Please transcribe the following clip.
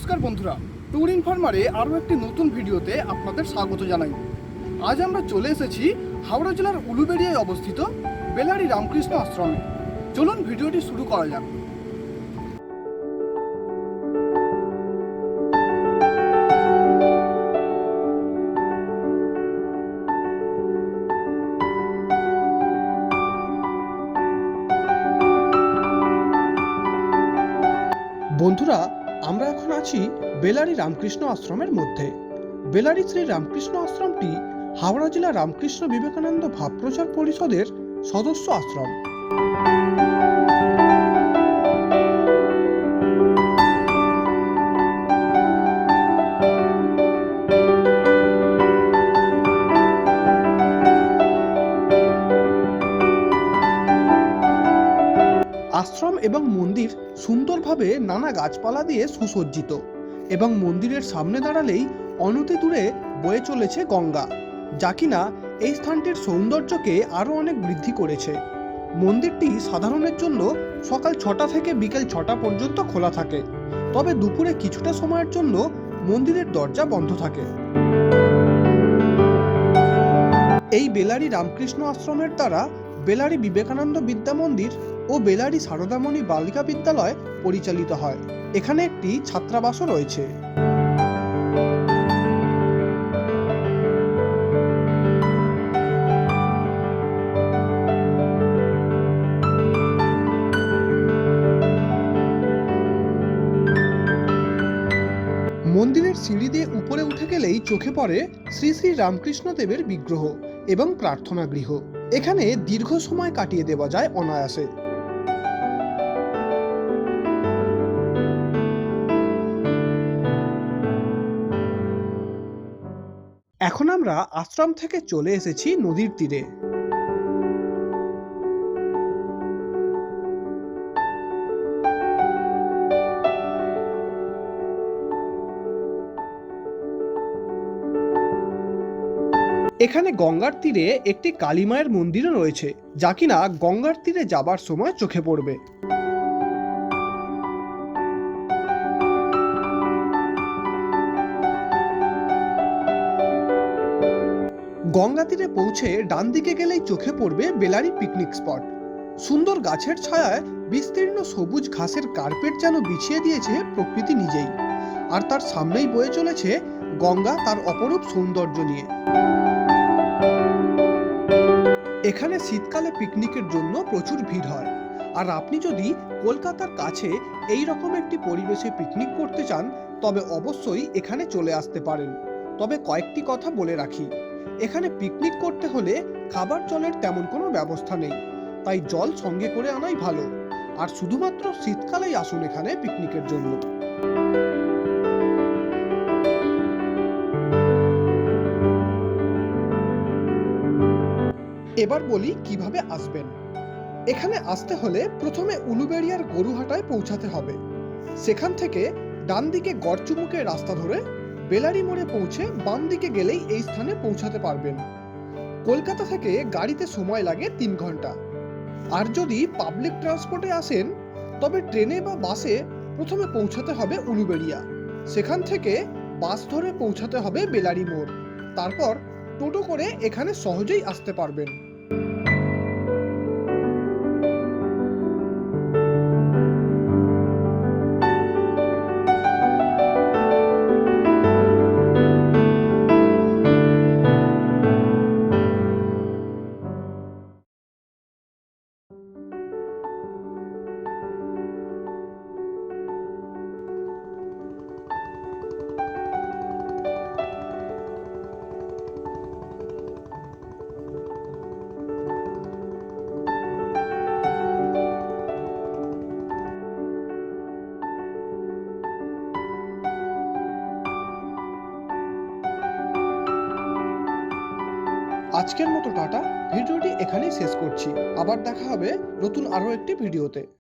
নমস্কার বন্ধুরা ট্যুর ইনফরমারে আরও একটি নতুন ভিডিওতে আপনাদের স্বাগত জানাই। আজ আমরা চলে এসেছি হাওড়া জেলার উলুবেড়িয়ায় অবস্থিত বেলারি রামকৃষ্ণ আশ্রমে। চলুন ভিডিওটি শুরু করা যাক। বন্ধুরা আমরা এখন আছি বেলারি রামকৃষ্ণ আশ্রমের মধ্যে। বেলারি শ্রী রামকৃষ্ণ আশ্রমটি হাওড়া জেলা রামকৃষ্ণ বিবেকানন্দ ভাবপ্রচার পরিষদের সদস্য আশ্রম। আশ্রম এবং মন্দির সুন্দরভাবে নানা গাছপালা দিয়ে সুসজ্জিত এবং মন্দিরের সামনে দাঁড়ালেই অনতি দূরে বয়ে চলেছে গঙ্গা, যা কিনা এই স্থানটির সৌন্দর্যকে আরও অনেক বৃদ্ধি করেছে। মন্দিরটি সাধারণের জন্য সকাল ছটা থেকে বিকেল ছটা পর্যন্ত খোলা থাকে, তবে দুপুরে কিছুটা সময়ের জন্য মন্দিরের দরজা বন্ধ থাকে। এই বেলারি রামকৃষ্ণ আশ্রমের দ্বারা বেলারি বিবেকানন্দ বিদ্যা মন্দির ও বেলারি সারদামণি বালিকা বিদ্যালয় পরিচালিত হয়। এখানে একটি ছাত্রাবাসও রয়েছে। মন্দিরের সিঁড়ি দিয়ে উপরে উঠে গেলেই চোখে পড়ে শ্রী শ্রী রামকৃষ্ণ দেবের বিগ্রহ এবং প্রার্থনা গৃহ এখানে দীর্ঘ সময় কাটিয়ে দেওয়া যায় অনায়াসে। এখন আমরা আশ্রম থেকে চলে এসেছি নদীর তীরে। এখানে গঙ্গার তীরে একটি কালীমায়ের মন্দিরও রয়েছে, যা কিনা গঙ্গার তীরে যাবার সময় চোখে পড়বে। গঙ্গা তীরে পৌঁছে ডান দিকে গেলেই চোখে পড়বে বেলারি পিকনিক স্পট সুন্দর গাছের ছায়ায় বিস্তীর্ণ সবুজ ঘাসের কার্পেট যেন বিছিয়ে দিয়েছে প্রকৃতি নিজেই। আর তার সামনেই বয়ে চলেছে গঙ্গা তার অপরূপ সৌন্দর্য নিয়ে। এখানে শীতকালে পিকনিকের জন্য প্রচুর ভিড় হয়। আর আপনি যদি কলকাতার কাছে এই রকম একটি পরিবেশে পিকনিক করতে চান, তবে অবশ্যই এখানে চলে আসতে পারেন। তবে কয়েকটি কথা বলে রাখি। এখানে পিকনিক করতে হলে খাবার জলের তেমন কোনো ব্যবস্থা নেই। তাই জল সঙ্গে করে আনাই ভালো। আর শুধুমাত্র শীতকালেই আসুন এখানে পিকনিকের জন্য। এবার বলি কীভাবে আসবেন। এখানে আসতে হলে প্রথমে উলুবেড়িয়ার গরুহাটায় পৌঁছাতে হবে। সেখান থেকে ডান দিকে গড়চুমুকের রাস্তা ধরে বেলারি মোড়ে পৌঁছে বাম দিকে গেলেই এই স্থানে পৌঁছাতে পারবেন। কলকাতা থেকে গাড়িতে সময় লাগে তিন ঘণ্টা। আর যদি পাবলিক ট্রান্সপোর্টে আসেন, তবে ট্রেনে বা বাসে প্রথমে পৌঁছাতে হবে উলুবেড়িয়া। সেখান থেকে বাস ধরে পৌঁছাতে হবে বেলারি মোড়। তারপর টোটো করে এখানে সহজেই আসতে পারবেন। আজকের মতো টাটা ভিডিওটি এখানেই শেষ করছি। আবার দেখা হবে নতুন আরও একটি ভিডিওতে।